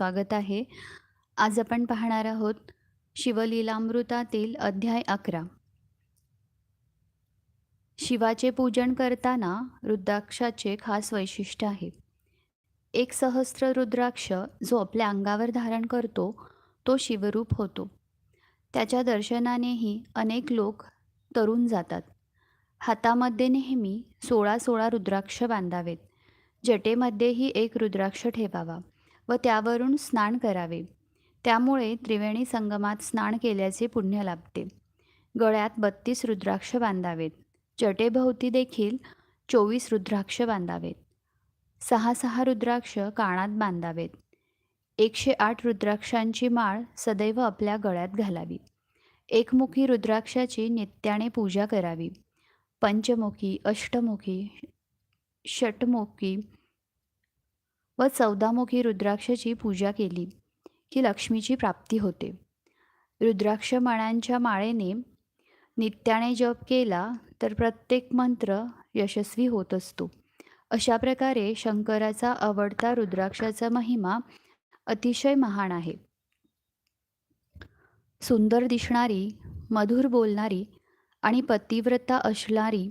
स्वागत आहे. आज आपण पाहणार आहोत शिवलीलामृतातील अध्याय अकरा. शिवाचे पूजन करताना रुद्राक्षाचे खास वैशिष्ट्य आहे. एक सहस्र रुद्राक्ष जो आपल्या अंगावर धारण करतो तो शिवरूप होतो. त्याच्या दर्शनानेही अनेक लोक तरुण जातात. हातामध्ये नेहमी सोळा सोळा रुद्राक्ष बांधावेत. जटेमध्येही एक रुद्राक्ष ठेवावा व त्यावरून स्नान करावे. त्यामुळे त्रिवेणी संगमात स्नान केल्याचे पुण्य लाभते. गळ्यात बत्तीस रुद्राक्ष बांधावेत. जटेभोवती देखील चोवीस रुद्राक्ष बांधावेत. सहा सहा रुद्राक्ष कानात बांधावेत. एकशे आठ रुद्राक्षांची माळ सदैव आपल्या गळ्यात घालावी. एकमुखी रुद्राक्षाची नित्याने पूजा करावी. पंचमुखी, अष्टमुखी, षटमुखी व चौदामुखी रुद्राक्षाची पूजा केली की लक्ष्मीची प्राप्ती होते. रुद्राक्ष मण्यांच्या माळेने नित्याने जप केला तर प्रत्येक मंत्र यशस्वी होत असतो. अशा प्रकारे शंकराचा आवडता रुद्राक्षाचा महिमा अतिशय महान आहे. सुंदर दिसणारी, मधुर बोलणारी आणि पतिव्रता असणारी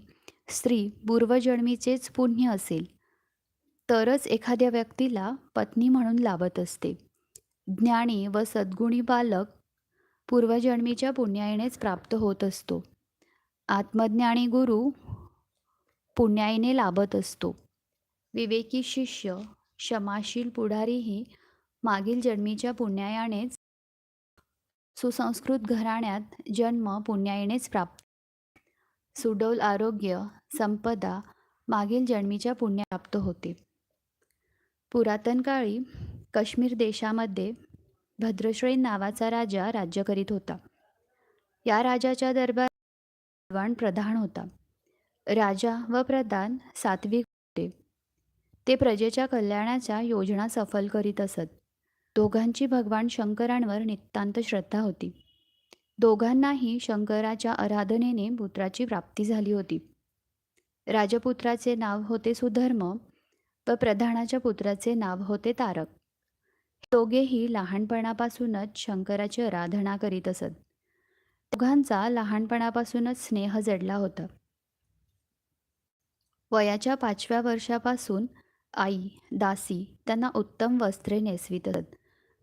स्त्री पूर्वजन्मीचेच पुण्य असेल तरच एखाद्या व्यक्तीला पत्नी म्हणून लाभत असते. ज्ञानी व सद्गुणी बालक पूर्वजन्मीच्या पुण्याईनेच प्राप्त होत असतो. आत्मज्ञानी गुरु पुण्याईने लाभत असतो. विवेकी शिष्य, क्षमाशील पुढारीही मागील जन्मीच्या पुण्यायानेच सुसंस्कृत घराण्यात जन्म पुण्याईनेच प्राप्त सुडौल आरोग्य, संपदा मागील जन्मीच्या पुण्या प्राप्त होते. पुरातन काळी काश्मीर देशामध्ये भद्रश्रेण नावाचा राजा राज्य करीत होता. या राजाच्या दरबार विद्वान प्रधान होता. राजा व प्रधान सात्विक होते. ते प्रजेच्या कल्याणाच्या योजना सफल करीत असत. दोघांची भगवान शंकरांवर नितांत श्रद्धा होती. दोघांनाही शंकराच्या आराधनेने पुत्राची प्राप्ती झाली होती. राजपुत्राचे नाव होते सुधर्म व प्रधानाच्या पुत्राचे नाव होते तारक. हे दोघेही लहानपणापासूनच शंकराची आराधना करीत असत. दोघांचा लहानपणापासूनच स्नेह जडला होता. वयाच्या पाचव्या वर्षापासून आई, दासी त्यांना उत्तम वस्त्रे नेसवीत असत.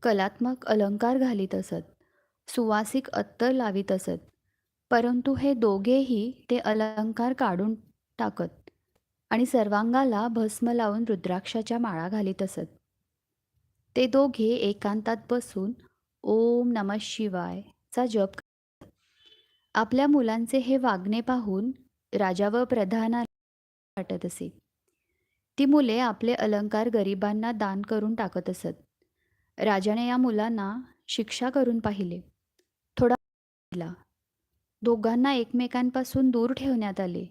कलात्मक अलंकार घालीत असत. सुवासिक अत्तर लावीत असत. परंतु हे दोघेही ते अलंकार काढून टाकत आणि सर्वांगाला भस्म लावून रुद्राक्षाच्या माळा घालीत असत. ते दोघे एकांतात बसून ओम नमः शिवायचा जप करत. आपल्या मुलांचे हे वागणे पाहून राजा व प्रधाना वाटत असे. ती मुले आपले अलंकार गरिबांना दान करून टाकत असत. राजाने या मुलांना शिक्षा करून पाहिले. थोडा दोघांना एकमेकांपासून दूर ठेवण्यात आले.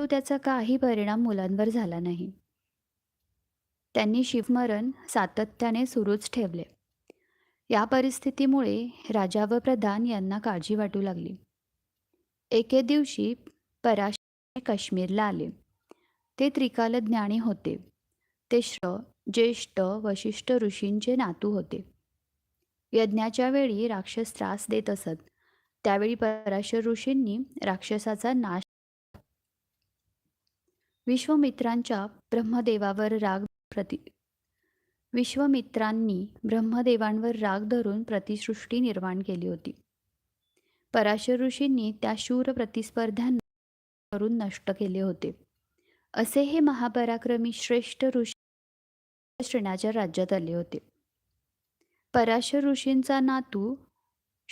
परंतु त्याचा काही परिणाम मुलांवर झाला नाही. त्यांनी शिवमरण सातत्याने सुरूच ठेवले. या परिस्थितीमुळे राजा व प्रधान यांना काळजी वाटू लागली. एके दिवशी पराशर काश्मीरला आले. ते त्रिकाल ज्ञानी होते. ते श्र, ज्येष्ठ वशिष्ठ ऋषींचे नातू होते. यज्ञाच्या वेळी राक्षस त्रास देत असत. त्यावेळी पराशर ऋषींनी राक्षसाचा नाश विश्वमित्रांच्या ब्रह्मदेवावर राग प्रति विश्वमित्रांनी ब्रह्मदेवांवर राग धरून प्रतिसृष्टी निर्माण केली होती. पराशर ऋषींनी त्या शूर प्रतिस्पर्ध्यांना करून नष्ट केले होते. असे हे महापराक्रमी श्रेष्ठ ऋषी श्रेणाच्या राज्यात आले होते. पराशर ऋषींचा नातू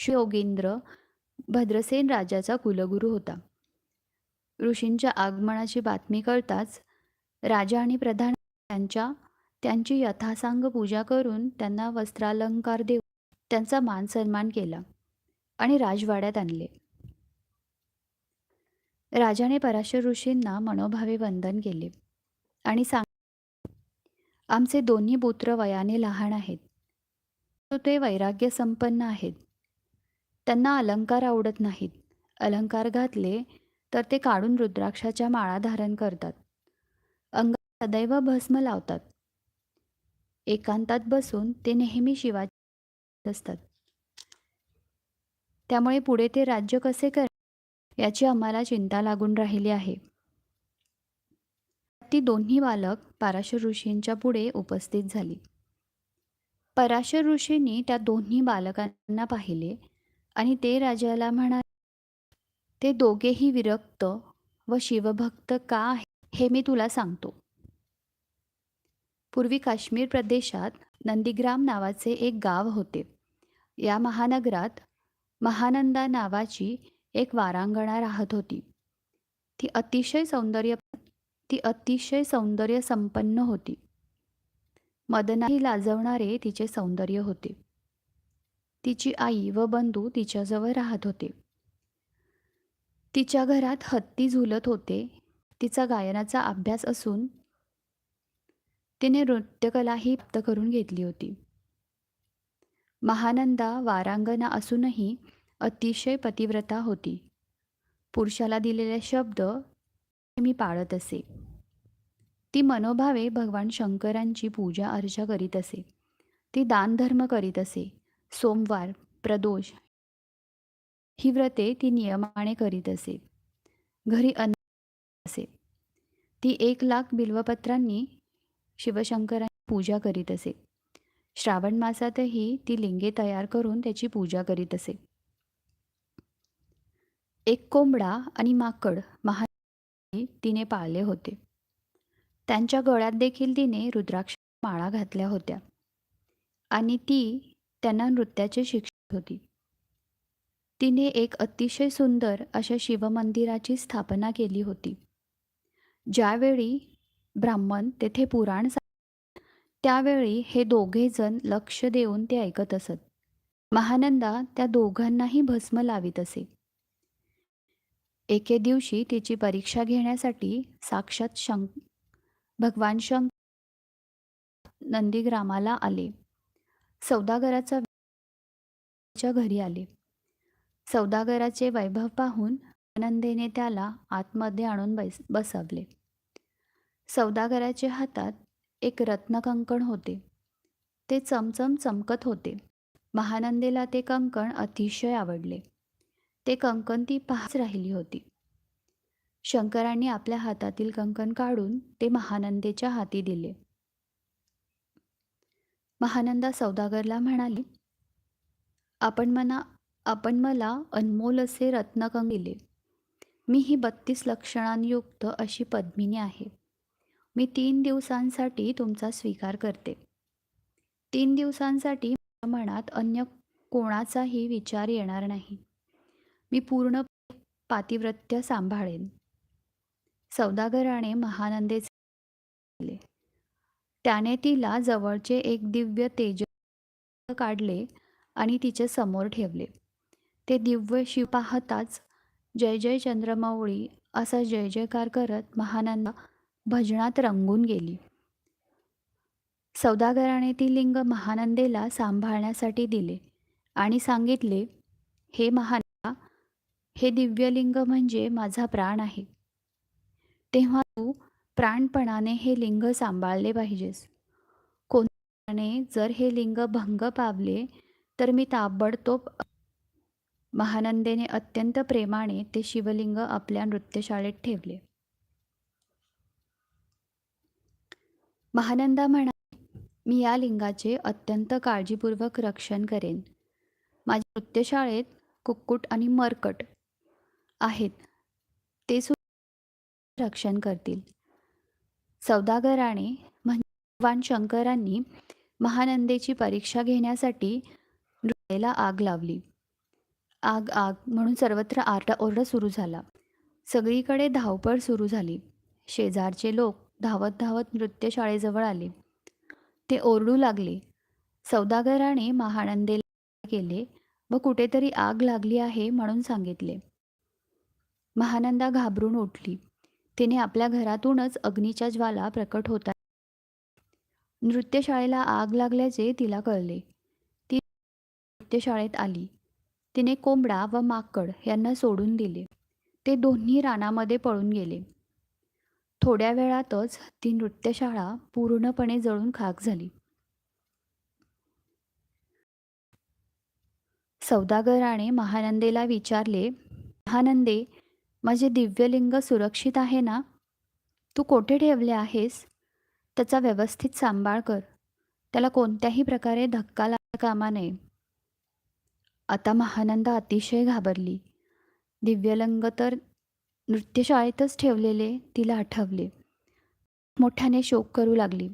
योगेंद्र भद्रसेन राजाचा कुलगुरू होता. ऋषींच्या आगमनाची बातमी कळताच राजा आणि प्रधान त्यांच्या त्यांची यथासांग पूजा करून त्यांना वस्त्रालंकार देऊन त्यांचा मान सन्मान केला आणि राजवाड्यात आणले. राजाने पराशर ऋषींना मनोभावे वंदन केले आणि सांग आमचे दोन्ही पुत्र वयाने लहान आहेत. ते वैराग्य संपन्न आहेत. त्यांना अलंकार आवडत नाहीत. अलंकार घातले तर ते काढून रुद्राक्षाच्या माळा धारण करतात. अंगात सदैव भस्म लावतात. एकांतात बसून ते नेहमी शिवाजी असतात त्यामुळे पुढे ते राज्य कसे कर याची आम्हाला चिंता लागून राहिली आहे ती दोन्ही बालक पाराशर ऋषींच्या पुढे उपस्थित झाली पराशर ऋषींनी त्या दोन्ही बालकांना पाहिले आणि ते राजाला म्हणाले ते दोघेही विरक्त व शिवभक्त का आहे हे मी तुला सांगतो. पूर्वी काश्मीर प्रदेशात नंदीग्राम नावाचे एक गाव होते. या महानगरात महानंदा नावाची एक वारांगणा राहत होती. ती अतिशय सौंदर्य ती अतिशय सौंदर्य संपन्न होती. मदनाही लाजवणारे तिचे सौंदर्य होते. तिची आई व बंधू तिच्याजवळ राहत होते. तिच्या घरात हत्ती झुलत होते. तिचा गायनाचा अभ्यास असून तिने नृत्यकलाही प्राप्त करून घेतली होती. महानंदा वारांगना असूनही अतिशय पतिव्रता होती. पुरुषाला दिलेले शब्द मी पाळत असे. ती मनोभावे भगवान शंकरांची पूजा अर्चा करीत असे. ती दानधर्म करीत असे. सोमवार प्रदोष ही व्रते ती नियमाने करीत असे. घरी अन्न असे. ती एक लाख बिल्वपत्रांनी शिवशंकरांची पूजा करीत असे. श्रावण मासातही ती लिंगे तयार करून त्याची पूजा करीत असे. एक कोंबडा आणि माकड महा तिने पाळले होते. त्यांच्या गळ्यात देखील तिने रुद्राक्ष माळा घातल्या होत्या. आणि ती त्यांना नृत्याचे शिक्षक होती. तिने एक अतिशय सुंदर अशा शिवमंदिराची स्थापना केली होती. ज्यावेळी ब्राह्मण तेथे पुराण त्यावेळी हे दोघेजण लक्ष देऊन ते ऐकत असत. महानंदा त्या दोघांनाही भस्म लावित असे. एके दिवशी तिची परीक्षा घेण्यासाठी साक्षात शंक भगवान शंक नंदीग्रामाला आले. सौदागराचा घरी आले. सौदागराचे वैभव पाहून आनंदेने त्याला आतमध्ये आणून बैस बसवले. सौदागराच्या हातात एक रत्नकंकण होते. ते चमचम चमकत होते. महानंदेला ते कंकण अतिशय आवडले. ते कंकण ती पाहच राहिली होती. शंकरांनी आपल्या हातातील कंकण काढून ते महानंदेच्या हाती दिले. महानंदा सौदागरला म्हणाली आपण मना आपण मला अनमोल असे रत्नकंग दिले. मी ही बत्तीस लक्षणांयुक्त अशी पद्मिनी आहे. मी तीन दिवसांसाठी तुमचा स्वीकार करते. तीन दिवसांसाठी माझ्या मनात अन्य कोणाचाही विचार येणार नाही. मी पूर्ण पातिव्रत्य सांभाळेन. सौदागराने महानंदेचे केले त्याने तिला जवळचे एक दिव्य तेज काढले आणि तिच्या समोर ठेवले. ते दिव्य शिव पाहताच जय जय चंद्रमौळी असा जय जयकार करत महानंदा भजनात रंगून गेली. सौदागराने ती लिंग महानंदेला सांभाळण्यासाठी दिले आणि सांगितले हे महानंदा हे दिव्यलिंग म्हणजे माझा प्राण आहे. तेव्हा तू प्राणपणाने हे लिंग सांभाळले पाहिजेस. कोणाने जर हे लिंग भंग पावले तर मी ताबडतोब महानंदेने अत्यंत प्रेमाने ते शिवलिंग आपल्या नृत्यशाळेत ठेवले. महानंदा म्हणा मी या लिंगाचे अत्यंत काळजीपूर्वक रक्षण करेन. माझ्या नृत्यशाळेत कुक्कुट आणि मरकट आहेत. ते सुद्धा रक्षण करतील. सौदागराने म्हणजे भगवान शंकरांनी महानंदेची परीक्षा घेण्यासाठी नृत्याला आग लावली. आग आग म्हणून सर्वत्र आरडाओरडा सुरू झाला. सगळीकडे धावपळ सुरू झाली. शेजारचे लोक धावत धावत नृत्यशाळेजवळ आले. ते ओरडू लागले. सौदागराने महानंदेला केले व कुठेतरी आग लागली आहे म्हणून सांगितले. महानंदा घाबरून उठली. तिने आपल्या घरातूनच अग्नीच्या ज्वाला प्रकट होता. नृत्यशाळेला आग लागल्याचे तिला कळले. ती नृत्यशाळेत आली. तिने कोंबडा व माकड यांना सोडून दिले. ते दोन्ही रानामध्ये पळून गेले. थोड्या वेळातच ती नृत्यशाळा पूर्णपणे जळून खाक झाली. सौदागराने महानंदेला विचारले महानंदे माझे दिव्यलिंग सुरक्षित आहे ना? तू कोठे ठेवले आहेस? त्याचा व्यवस्थित सांभाळ कर. त्याला कोणत्याही प्रकारे धक्का लागला कामा नये. आता महानंदा अतिशय घाबरली. दिव्यलंग तर नृत्यशाळेतच ठेवलेले तिला आठवले. मोठ्याने शोक करू लागली.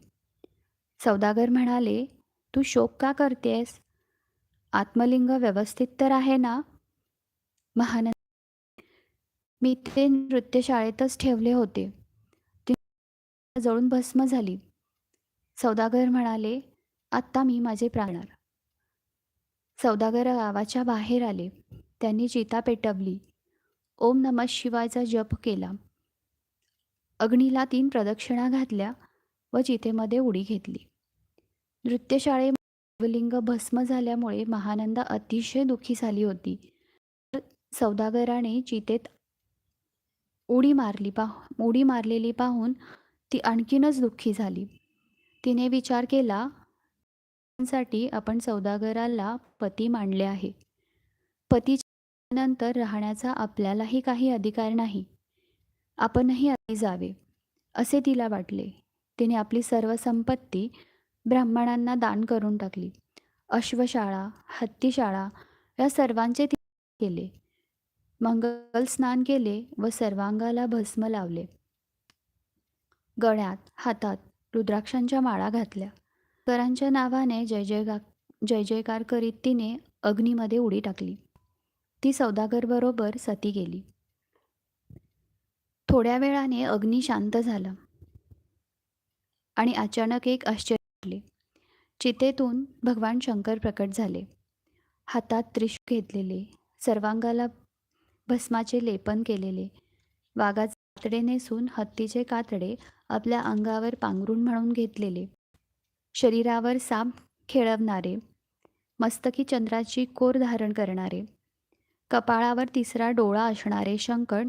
सौदागर म्हणाले तू शोक का करतेस आत्मलिंग व्यवस्थित तर आहे ना? महानंद मी ते नृत्यशाळेतच ठेवले होते. ती जळून भस्म झाली. सौदागर म्हणाले आत्ता मी माझे प्राणार सौदागर गावाच्या बाहेर आले. त्यांनी चिता पेटवली. ओम नमः शिवायचा जप केला. अग्नीला तीन प्रदक्षिणा घातल्या व चितेमध्ये उडी घेतली. नृत्यशाळे शिवलिंग भस्म झाल्यामुळे महानंदा अतिशय दुःखी झाली होती. तर सौदागराने चितेत उडी मारली पाह उडी मारलेली पाहून ती आणखीनच दुःखी झाली. तिने विचार केला साठी आपण सौदागराला पती मांडले आहे. पतीच्या नंतर राहण्याचा आपल्यालाही काही अधिकार नाही. आपणही आधी जावे असे तिला वाटले. तिने आपली सर्व संपत्ती ब्राह्मणांना दान करून टाकली. अश्वशाळा हत्तीशाळा या सर्वांचे ती केले. मंगल स्नान केले व सर्वांगाला भस्म लावले. गळ्यात हातात रुद्राक्षांच्या माळा घातल्या. करांच्या नावाने जय जय जय जयकार करीत तिने अग्नीमध्ये उडी टाकली. ती सौदागरबरोबर सती गेली. थोड्या वेळाने अग्नी शांत झाला. आणि अचानक एक आश्चर्य चितेतून भगवान शंकर प्रकट झाले. हातात त्रिश घेतलेले सर्वांगाला भस्माचे लेपन केलेले वाघाचे कातडे नेसून हत्तीचे कातडे आपल्या अंगावर पांघरून म्हणून घेतलेले. शरीरावर साप खेळवणारे मस्तकी चंद्राची कोर धारण करणारे कपाळावर तिसरा डोळा असणारे शंकर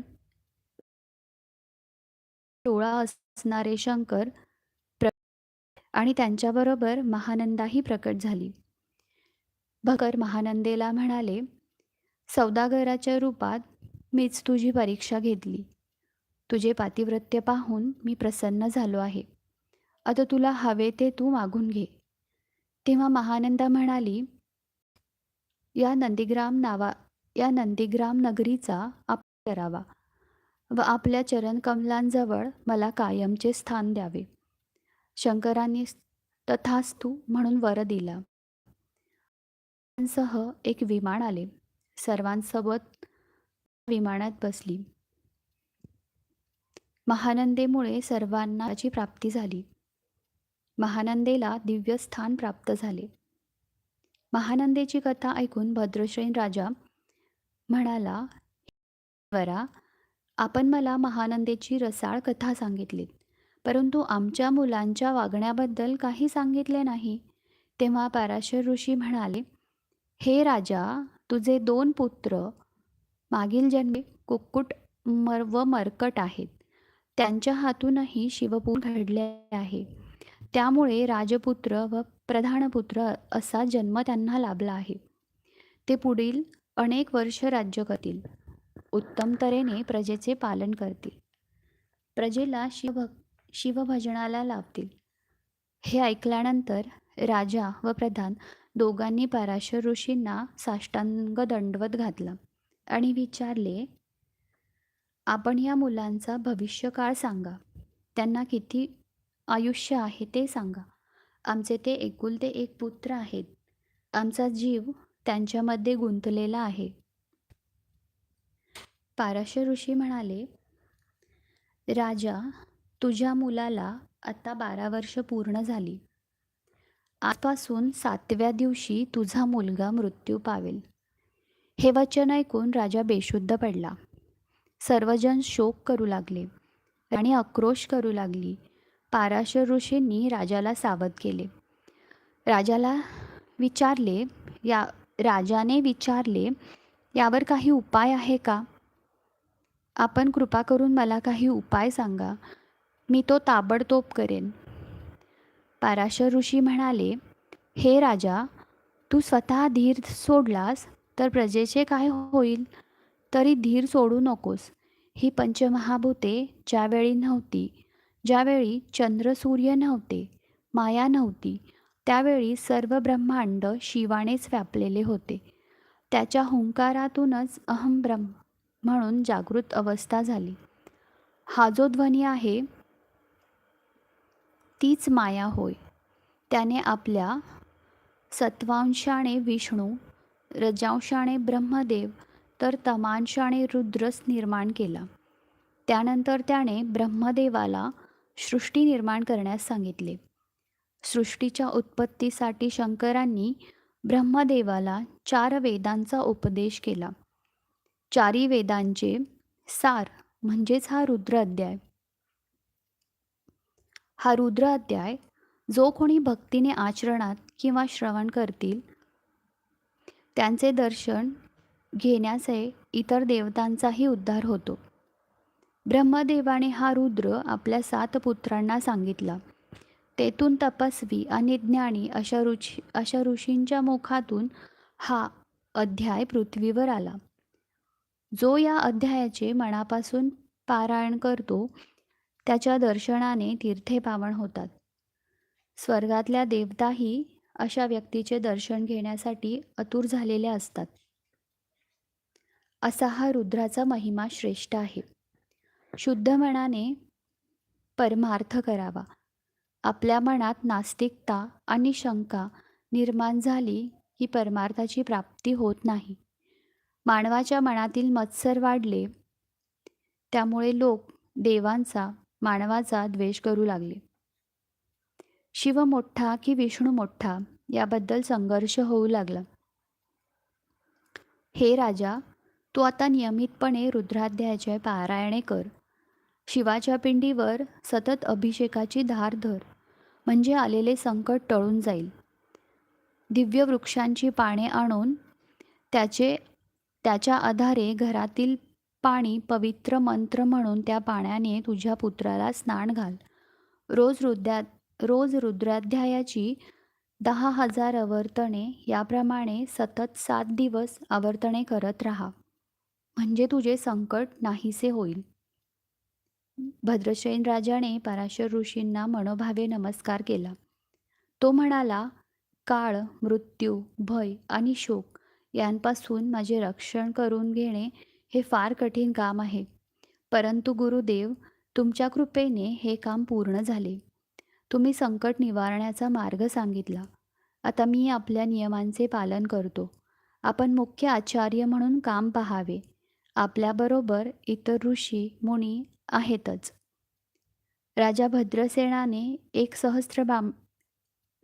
डोळा असणारे शंकर प्र आणि त्यांच्याबरोबर महानंदाही प्रकट झाली. भकर महानंदेला म्हणाले सौदागराच्या रूपात मीच तुझी परीक्षा घेतली. तुझे पातिव्रत्य पाहून मी प्रसन्न झालो आहे. आता तुला हवे ते तू मागून घे. तेव्हा महानंदा म्हणाली या नंदीग्राम नावा या नंदीग्राम नगरीचा आप करावा व आपल्या चरणकमलांजवळ मला कायमचे स्थान द्यावे. शंकरांनी तथास्तू म्हणून वर दिला. सह एक विमान आले. सर्वांसोबत विमानात बसली. महानंदेमुळे सर्वांनाची प्राप्ती झाली. महानंदेला दिव्य स्थान प्राप्त झाले. महानंदेची कथा ऐकून भद्रश्रेन राजा म्हणाला वरा आपण मला महानंदेची रसाळ कथा सांगितलीत परंतु आमच्या मुलांच्या वागण्याबद्दल काही सांगितले नाही तेव्हा पाराशर ऋषी म्हणाले हे राजा तुझे दोन पुत्र मागील जन्मी कुक्कुट मर व मरकट आहेत. त्यांच्या हातूनही शिवपूर घडले आहे. त्यामुळे राजपुत्र व प्रधानपुत्र असा जन्म त्यांना लाभला आहे. ते पुढील अनेक वर्ष राज्य करतील. उत्तम तऱ्हेने प्रजेचे पालन करतील. प्रजेला शिव शिवभजनाला लाभतील. हे ऐकल्यानंतर राजा व प्रधान दोघांनी पराशर ऋषींना साष्टांग दंडवत घातला आणि विचारले आपण या मुलांचा भविष्यकाळ सांगा. त्यांना किती आयुष्य आहे ते सांगा. आमचे ते एकुलते एक पुत्र आहेत. आमचा जीव त्यांच्यामध्ये गुंतलेला आहे. पाराशर ऋषी म्हणाले राजा तुझ्या मुलाला आता बारा वर्ष पूर्ण झाली. आजपासून सातव्या दिवशी तुझा मुलगा मृत्यू पावेल. हे वचन ऐकून राजा बेशुद्ध पडला. सर्वजण शोक करू लागले आणि आक्रोश करू लागली. पाराशर ऋषींनी राजाला सावध केले. राजाला विचारले या राजाने विचारले यावर काही उपाय आहे का? आपण कृपा करून मला काही उपाय सांगा. मी तो ताबडतोब करेन. पाराशर ऋषी म्हणाले हे राजा तू स्वतः धीर सोडलास तर प्रजेचे काय होईल? तरी धीर सोडू नकोस. ही पंचमहाभूते ज्यावेळी नव्हती ज्यावेळी चंद्र सूर्य नव्हते माया नव्हती त्यावेळी सर्व ब्रह्मांड शिवानेच व्यापलेले होते. त्याच्या हुंकारातूनच अहम ब्रह्म म्हणून जागृत अवस्था झाली. हा जो ध्वनी आहे तीच माया होय. त्याने आपल्या सत्वांशाने विष्णू रजांशाने ब्रह्मदेव तर तमांशाने रुद्रस निर्माण केला. त्यानंतर त्याने ब्रह्मदेवाला सृष्टी निर्माण करण्यास सांगितले. सृष्टीच्या उत्पत्तीसाठी शंकरांनी ब्रह्मदेवाला चार वेदांचा उपदेश केला. चारी वेदांचे सार म्हणजेच हा रुद्र अध्याय. हा रुद्र अध्याय जो कोणी भक्तीने आचरणात किंवा श्रवण करतील त्यांचे दर्शन घेण्याचे इतर देवतांचाही उद्धार होतो. ब्रह्मदेवाने हा रुद्र आपल्या सात पुत्रांना सांगितला. तेथून तपस्वी आणि ज्ञानी अशा ऋषी अशा ऋषींच्या मुखातून हा अध्याय पृथ्वीवर आला. जो या अध्यायाचे मनापासून पारायण करतो त्याच्या दर्शनाने तीर्थे पावन होतात. स्वर्गातल्या देवताही अशा व्यक्तीचे दर्शन घेण्यासाठी अतुर झालेल्या असतात. असा हा रुद्राचा महिमा श्रेष्ठ आहे. शुद्ध मनाने परमार्थ करावा. आपल्या मनात नास्तिकता आणि शंका निर्माण झाली की परमार्थाची प्राप्ती होत नाही. मानवाच्या मनातील मत्सर वाढले. त्यामुळे लोक देवांचा मानवाचा द्वेष करू लागले. शिव मोठा की विष्णू मोठा याबद्दल संघर्ष होऊ लागला. हे राजा तू आता नियमितपणे रुद्राध्यायाचे पारायणे कर. शिवाच्या पिंडीवर सतत अभिषेकाची धार धर म्हणजे आलेले संकट टळून जाईल. दिव्य वृक्षांची पाने आणून त्याचे त्याच्या आधारे घरातील पाणी पवित्र मंत्र म्हणून त्या पाण्याने तुझ्या पुत्राला स्नान घाल. रोज रुद्रा रोज रुद्राध्यायाची दहा हजार आवर्तने याप्रमाणे सतत सात दिवस आवर्तने करत राहा. म्हणजे तुझे संकट नाहीसे होईल. भद्रसेन राजाने पराशर ऋषींना मनोभावे नमस्कार केला. तो म्हणाला काळ मृत्यू भय आणि शोक यांपासून माझे रक्षण करून घेणे हे फार कठीण काम आहे. परंतु गुरुदेव तुमच्या कृपेने हे काम पूर्ण झाले. तुम्ही संकट निवारण्याचा मार्ग सांगितला. आता मी आपल्या नियमांचे पालन करतो. आपण मुख्य आचार्य म्हणून काम पाहावे. आपल्याबरोबर इतर ऋषी मुनी आहेतच. राजा भद्रसेनाने एक सहस्त्र बाम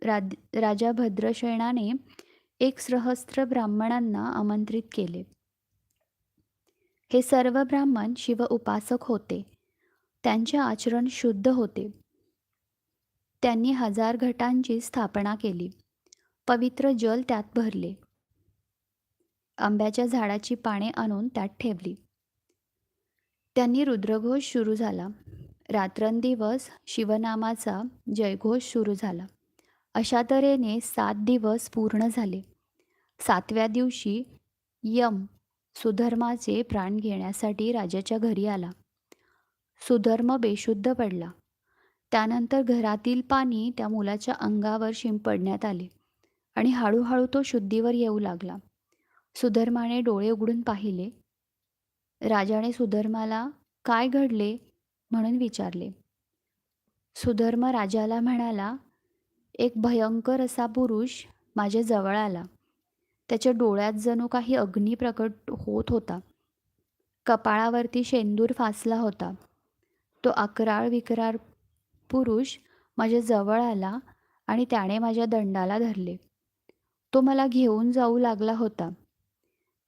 राज राजा भद्रसेनाने एक सहस्त्र ब्राह्मणांना आमंत्रित केले. हे सर्व ब्राह्मण शिव उपासक होते. त्यांचे आचरण शुद्ध होते. त्यांनी हजार घटांची स्थापना केली. पवित्र जल त्यात भरले. आंब्याच्या झाडाची पाने आणून त्यात ठेवली. त्यांनी रुद्रघोष सुरू झाला. रात्रंदिवस शिवनामाचा जयघोष सुरू झाला. अशा तऱ्हेने सात दिवस पूर्ण झाले. सातव्या दिवशी यम सुधर्माचे प्राण घेण्यासाठी राजाच्या घरी आला. सुधर्म बेशुद्ध पडला. त्यानंतर घरातील पाणी त्या मुलाच्या अंगावर शिंपडण्यात आले आणि हळूहळू तो शुद्धीवर येऊ लागला. सुधर्माने डोळे उघडून पाहिले. राजाने सुधर्माला काय घडले म्हणून विचारले. सुधर्म राजाला म्हणाला एक भयंकर असा पुरुष माझ्या जवळ आला. त्याच्या डोळ्यात जणू काही अग्नी प्रकट होत होता. कपाळावरती शेंदूर फासला होता. तो अकराळ विकराळ पुरुष माझ्या जवळ आला आणि त्याने माझ्या दंडाला धरले. तो मला घेऊन जाऊ लागला होता.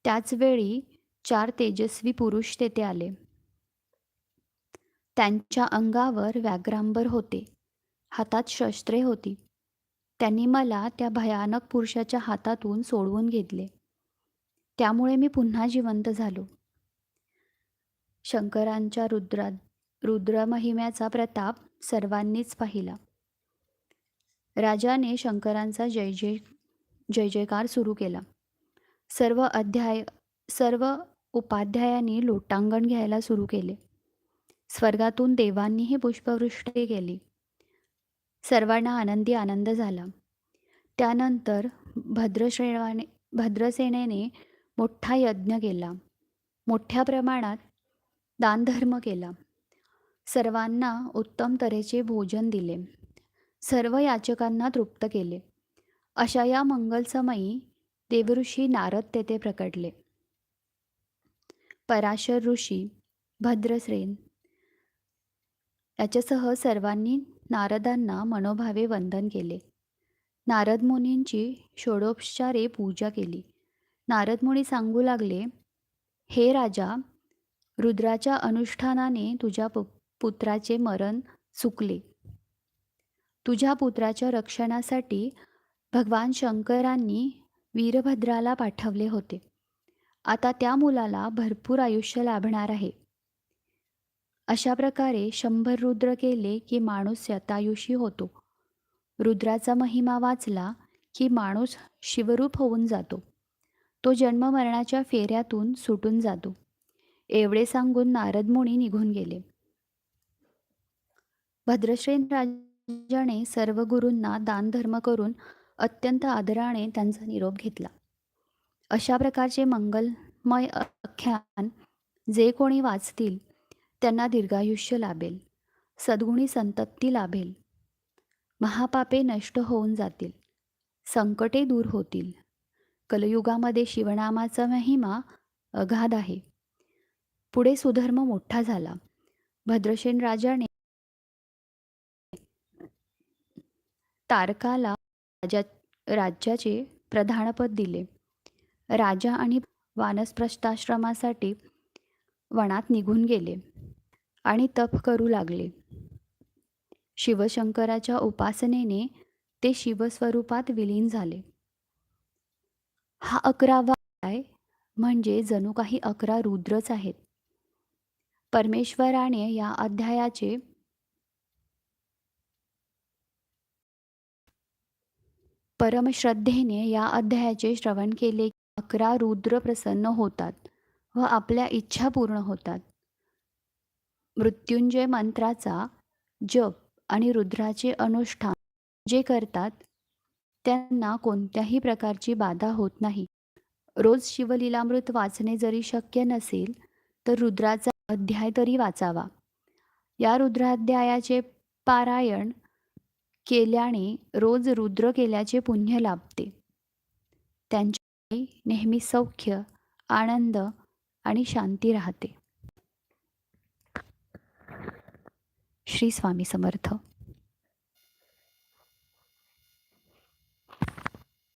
त्याचवेळी चार तेजस्वी पुरुष तेथे आले. त्यांच्या अंगावर व्याघ्रांबर होते. हातात शस्त्रे होती. त्यांनी मला त्या भयानक पुरुषाच्या हातातून सोडवून घेतले. त्यामुळे मी पुन्हा जिवंत झालो. शंकरांच्या रुद्रा रुद्रमहिम्याचा प्रताप सर्वांनीच पाहिला. राजाने शंकरांचा जय जय जय जयकार सुरू केला. सर्व अध्याय सर्व उपाध्यायांनी लोटांगण घ्यायला सुरू केले. स्वर्गातून देवांनीही पुष्पवृष्टी केली. सर्वांना आनंदी आनंद झाला. त्यानंतर भद्रश्रेवाने भद्रसेनेने मोठा यज्ञ केला. मोठ्या प्रमाणात दानधर्म केला. सर्वांना उत्तम तऱ्हेचे भोजन दिले. सर्व याचकांना तृप्त केले. अशा या मंगलसमयी देवऋषी नारद तेथे प्रकटले. पराशर ऋषी भद्रसेन याच्यासह सर्वांनी नारदांना मनोभावे वंदन केले. नारद मुनींची षोडोपचारे पूजा केली. नारद मुनी सांगू लागले हे राजा रुद्राच्या अनुष्ठानाने तुझ्या पु पुत्राचे मरण चुकले तुझ्या पुत्राच्या रक्षणासाठी भगवान शंकरांनी वीरभद्राला पाठवले होते. आता त्या मुलाला भरपूर आयुष्य लाभणार आहे. अशा प्रकारे शंभर रुद्र केले की माणूस शतायुषी होतो. रुद्राचा महिमा वाचला की माणूस शिवरूप होऊन जातो. तो जन्म मरणाच्या फेऱ्यातून सुटून जातो. एवढे सांगून नारद मुनी निघून गेले. भद्रश्रेन राजाने सर्व गुरूंना दानधर्म करून अत्यंत आदराने त्यांचा निरोप घेतला. अशा प्रकारचे मंगलमय आख्यान जे कोणी वाचतील त्यांना दीर्घायुष्य लाभेल सद्गुणी संतप्ती लाभेल. महापापे नष्ट होऊन जातील संकटे दूर होतील. कलयुगामध्ये शिवनामाचा महिमा अगाध आहे. पुढे सुधर्म मोठा झाला. भद्रसेन राजाने तारकाला राजा राज्याचे प्रधानपद दिले. राजा आणि वानस्प्रस्थाश्रमासाठी वनात निघून गेले आणि तप करू लागले. शिवशंकराच्या उपासनेने ते शिवस्वरूपात विलीन झाले. हा अकरावा अध्याय म्हणजे जणू काही अकरा रुद्रच आहेत. परमेश्वराने या अध्यायाचे परमश्रद्धेने या अध्यायाचे श्रवण केले अकरा रुद्र प्रसन्न होतात व आपल्या इच्छा पूर्ण होतात. मृत्युंजय मंत्राचा जप आणि रुद्राचे अनुष्ठान जे करतात त्यांना कोणत्याही प्रकारची बाधा होत नाही. रोज शिवलीलामृत वाचणे जरी शक्य नसेल तर रुद्राचा अध्याय तरी वाचावा. या रुद्राध्यायाचे पारायण केल्याने रोज रुद्र केल्याचे पुण्य लाभते. त्यांच्या नेहमी सौख्य आनंद आणि शांती राहते. श्री स्वामी समर्थ.